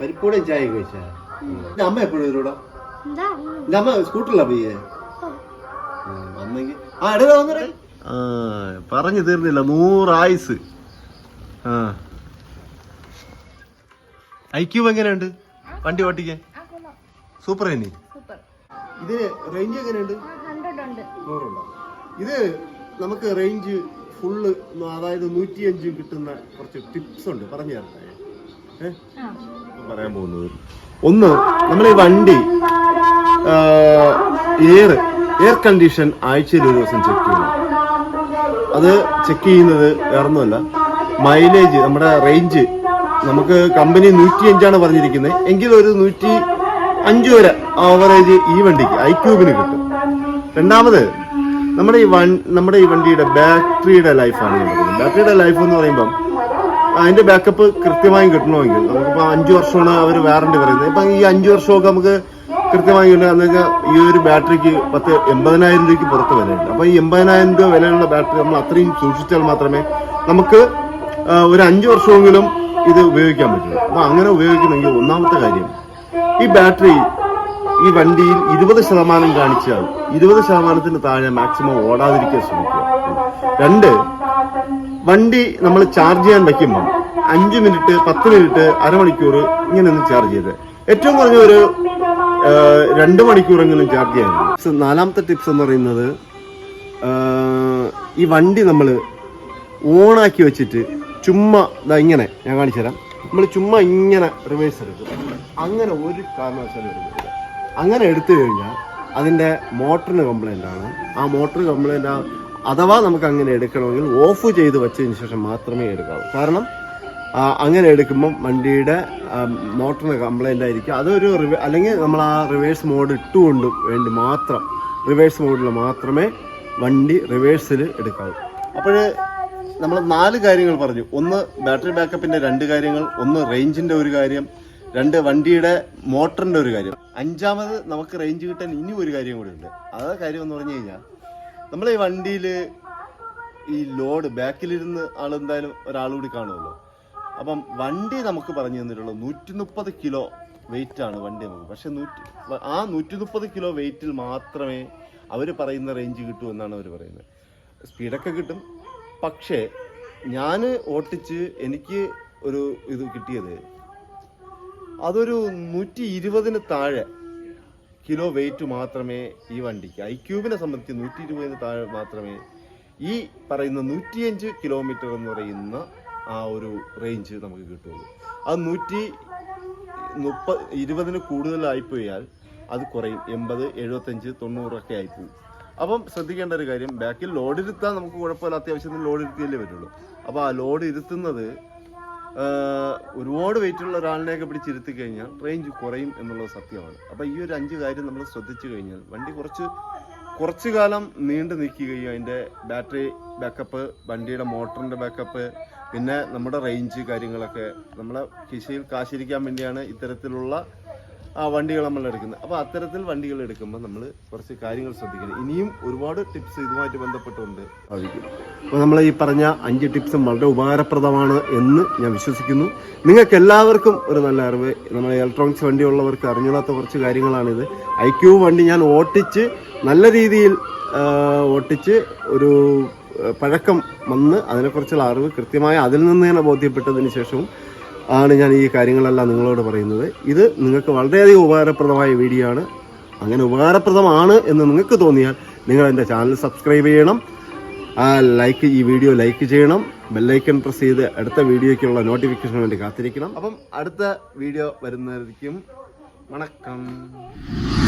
പരിപ്പൂടെയും ചായ കഴിച്ചാ? അമ്മ എപ്പോഴും അമ്മ സ്കൂട്ടറിലാ പോയേ. വന്നെങ്കിൽ ആ എടാ വന്നടേ. ആ പറഞ്ഞു തീർന്നില്ല നൂറായുസ് ആ. ഐക്യൂ എങ്ങനെയുണ്ട്? വണ്ടി ഓട്ടിക്കാൻ? സൂപ്പർ തന്നെ. സൂപ്പർ. ഇത് റേഞ്ച് എങ്ങനെയുണ്ട്? നൂറുണ്ടോ? ഇത് നമുക്ക് റേഞ്ച് ഫുള്ള് അതായത് നൂറ്റിയഞ്ചും കിട്ടുന്ന കുറച്ച് ടിപ്സ് ഉണ്ട്. പറഞ്ഞു തരട്ടെ ഏഹ് പറയാൻ പോകുന്നത്. ഒന്ന് നമ്മൾ ഈ വണ്ടി എയർ എയർ കണ്ടീഷൻ ആഴ്ചയിൽ ഒരു ദിവസം ചെക്ക് ചെയ്യണം. അത് ചെക്ക് ചെയ്യുന്നത് വേറൊന്നുമല്ല. മൈലേജ് നമ്മുടെ റേഞ്ച് നമുക്ക് കമ്പനി നൂറ്റി അഞ്ചാണ് പറഞ്ഞിരിക്കുന്നത്. എങ്കിലും ഒരു നൂറ്റി അഞ്ച് വരെ ആവറേജ് ഈ വണ്ടിക്ക് ഐ ക്യൂബിന് കിട്ടും. രണ്ടാമത് നമ്മുടെ ഈ വൺ നമ്മുടെ ഈ വണ്ടിയുടെ ബാറ്ററിയുടെ ലൈഫാണ് ബാറ്ററിയുടെ ലൈഫ് എന്ന് പറയുമ്പം അതിന്റെ ബാക്കപ്പ് കൃത്യമായും കിട്ടണമെങ്കിൽ. നമുക്കിപ്പോൾ അഞ്ചു വർഷമാണ് അവർ വാറണ്ടി പറയുന്നത്. ഇപ്പം ഈ അഞ്ചു വർഷമൊക്കെ നമുക്ക് കൃത്യമായി വെച്ചാൽ ഈ ഒരു ബാറ്ററിക്ക് പത്ത് എൺപതിനായിരം രൂപയ്ക്ക് പുറത്ത് വിലയുണ്ട്. അപ്പോൾ ഈ എൺപതിനായിരം രൂപ വിലയുള്ള ബാറ്ററി നമ്മൾ അത്രയും സൂക്ഷിച്ചാൽ മാത്രമേ നമുക്ക് ഒരു അഞ്ചു വർഷമെങ്കിലും ഇത് ഉപയോഗിക്കാൻ പറ്റുള്ളൂ. അപ്പോൾ അങ്ങനെ ഉപയോഗിക്കണമെങ്കിൽ ഒന്നാമത്തെ കാര്യം ഈ ബാറ്ററി ഈ വണ്ടിയിൽ ഇരുപത് ശതമാനം കാണിച്ചാൽ ഇരുപത് ശതമാനത്തിന് താഴെ മാക്സിമം ഓടാതിരിക്കാൻ ശ്രമിക്കുക. രണ്ട് വണ്ടി നമ്മൾ ചാർജ് ചെയ്യാൻ വെക്കുമ്പോൾ അഞ്ച് മിനിറ്റ് പത്ത് മിനിറ്റ് അരമണിക്കൂർ ഇങ്ങനെ ഒന്ന് ചാർജ് ചെയ്ത് ഏറ്റവും കുറഞ്ഞ ഒരു രണ്ട് മണിക്കൂറെങ്കിലും ചാർജ് ചെയ്യാൻ നാലാമത്തെ ടിപ്സ് എന്ന് പറയുന്നത് ഈ വണ്ടി നമ്മൾ ഓണാക്കി വെച്ചിട്ട് ചുമ്മാ ഇതാ ഇങ്ങനെ ഞാൻ കാണിച്ചു തരാം. നമ്മൾ ചുമ്മാ ഇങ്ങനെ റിവേഴ്സ് എടുക്കും. അങ്ങനെ ഒരു കാരണവശാലും എടുക്കില്ല അങ്ങനെ എടുത്തു കഴിഞ്ഞാൽ അതിന്റെ മോട്ടറിന് കംപ്ലൈന്റ് ആണ്. ആ മോട്ടർ കംപ്ലൈന്റ് അഥവാ നമുക്ക് അങ്ങനെ എടുക്കണമെങ്കിൽ ഓഫ് ചെയ്ത് വെച്ചതിന് ശേഷം മാത്രമേ എടുക്കാവൂ. കാരണം അങ്ങനെ എടുക്കുമ്പം വണ്ടിയുടെ മോട്ടറിന് കംപ്ലൈന്റ് ആയിരിക്കും. അതൊരു റിവേ അല്ലെങ്കിൽ നമ്മൾ ആ റിവേഴ്സ് മോഡ് ഇട്ടുകൊണ്ട് വേണ്ടി മാത്രം റിവേഴ്സ് മോഡിൽ മാത്രമേ വണ്ടി റിവേഴ്സിൽ എടുക്കാവൂ. അപ്പോൾ നമ്മൾ നാല് കാര്യങ്ങൾ പറഞ്ഞു. ഒന്ന് ബാറ്ററി ബാക്കപ്പിന്റെ രണ്ട് കാര്യങ്ങൾ ഒന്ന് റേഞ്ചിന്റെ ഒരു കാര്യം രണ്ട് വണ്ടിയുടെ മോട്ടറിന്റെ ഒരു കാര്യം. അഞ്ചാമത് നമുക്ക് റേഞ്ച് കിട്ടാൻ ഇനി ഒരു കാര്യം കൂടി ഉണ്ട്. അതാ കാര്യം എന്ന് പറഞ്ഞു കഴിഞ്ഞാൽ നമ്മൾ ഈ വണ്ടിയിൽ ഈ ലോഡ് ബാക്കിലിരുന്ന് ആളെന്തായാലും ഒരാൾ കൂടി കാണുമല്ലോ അപ്പം വണ്ടി നമുക്ക് പറഞ്ഞു തന്നിട്ടുള്ളൂ നൂറ്റി മുപ്പത് കിലോ വെയിറ്റ് ആണ് വണ്ടി നമുക്ക്. പക്ഷെ നൂറ്റി ആ നൂറ്റി മുപ്പത് കിലോ വെയിറ്റിൽ മാത്രമേ അവർ പറയുന്ന റേഞ്ച് കിട്ടൂ എന്നാണ് അവർ പറയുന്നത്. സ്പീഡൊക്കെ കിട്ടും. പക്ഷേ ഞാൻ ഓട്ടിച്ച് എനിക്ക് ഒരു ഇത് കിട്ടിയത് അതൊരു നൂറ്റി ഇരുപതിന് താഴെ കിലോ വെയിറ്റ് മാത്രമേ ഈ വണ്ടിക്ക്. ഐ ക്യൂബിനെ സംബന്ധിച്ച് നൂറ്റി ഇരുപതിന് താഴെ മാത്രമേ ഈ പറയുന്ന നൂറ്റിയഞ്ച് കിലോമീറ്റർ എന്ന് പറയുന്ന ആ ഒരു റേഞ്ച് നമുക്ക് കിട്ടുള്ളൂ. അത് നൂറ്റി മുപ്പ ഇരുപതിന് കൂടുതലായിപ്പോയാൽ അത് കുറയും. എൺപത് എഴുപത്തഞ്ച് തൊണ്ണൂറൊക്കെ ആയിപ്പോവും. അപ്പം ശ്രദ്ധിക്കേണ്ട ഒരു കാര്യം ബാക്കിൽ ലോഡ് ഇരുത്താൻ നമുക്ക് കുഴപ്പമില്ല. അത്യാവശ്യത്തിന് ലോഡ് ഇരുത്തിയല്ലേ പറ്റുള്ളൂ. അപ്പോൾ ആ ലോഡ് ഇരുത്തുന്നത് ഒരുപാട് വെയിറ്റുള്ള ഒരാളിനെയൊക്കെ പിടിച്ചിരുത്തി കഴിഞ്ഞാൽ റേഞ്ച് കുറയും എന്നുള്ളത് സത്യമാണ്. അപ്പോൾ ഈ ഒരു അഞ്ച് കാര്യം നമ്മൾ ശ്രദ്ധിച്ചു കഴിഞ്ഞാൽ വണ്ടി കുറച്ച് കുറച്ചു കാലം നീണ്ടു നിൽക്കുകയും അതിന്റെ ബാറ്ററി ബാക്കപ്പ് വണ്ടിയുടെ മോട്ടറിന്റെ ബാക്കപ്പ് പിന്നെ നമ്മുടെ റേഞ്ച് കാര്യങ്ങളൊക്കെ നമ്മളെ കിശയിൽ കാശിരിക്കാൻ വേണ്ടിയാണ് ഇത്തരത്തിലുള്ള വണ്ടികൾ നമ്മൾ എടുക്കുന്നത്. അപ്പോൾ അത്തരത്തിൽ വണ്ടികൾ എടുക്കുമ്പോൾ നമ്മൾ കുറച്ച് കാര്യങ്ങൾ ശ്രദ്ധിക്കണം. ഇനിയും ഒരുപാട് ടിപ്സ് ഇതുമായിട്ട് ബന്ധപ്പെട്ടുകൊണ്ട് സാധിക്കും അപ്പോൾ നമ്മൾ ഈ പറഞ്ഞ അഞ്ച് ടിപ്സും വളരെ ഉപകാരപ്രദമാണ് എന്ന് ഞാൻ വിശ്വസിക്കുന്നു. നിങ്ങൾക്ക് എല്ലാവർക്കും ഒരു നല്ല അറിവ്. നമ്മൾ ഇലക്ട്രോണിക്സ് വണ്ടി ഉള്ളവർക്ക് അറിഞ്ഞൂടാത്ത കുറച്ച് കാര്യങ്ങളാണിത്. ഐ ക്യൂ വണ്ടി ഞാൻ ഓട്ടിച്ച് നല്ല രീതിയിൽ ആ, ഓട്ടിച്ച് ഒരു ആ, പഴക്കം വന്ന് അതിനെക്കുറിച്ചുള്ള അറിവ് കൃത്യമായി അതിൽ നിന്ന് തന്നെ ബോധ്യപ്പെട്ടതിന് ശേഷവും ആണ് ഞാൻ ഈ കാര്യങ്ങളെല്ലാം നിങ്ങളോട് പറയുന്നത്. ഇത് നിങ്ങൾക്ക് വളരെയധികം ഉപകാരപ്രദമായ വീഡിയോ ആണ്. അങ്ങനെ ഉപകാരപ്രദമാണ് എന്ന് നിങ്ങൾക്ക് തോന്നിയാൽ നിങ്ങൾ എന്റെ ചാനൽ സബ്സ്ക്രൈബ് ചെയ്യണം. ആ ലൈക്ക് ഈ വീഡിയോ ലൈക്ക് ചെയ്യണം. ബെല്ലൈക്കൺ പ്രസ് ചെയ്ത് അടുത്ത വീഡിയോയ്ക്കുള്ള നോട്ടിഫിക്കേഷന് വേണ്ടി കാത്തിരിക്കണം. അപ്പം അടുത്ത വീഡിയോ വരുന്നതായിരിക്കും. വണക്കം.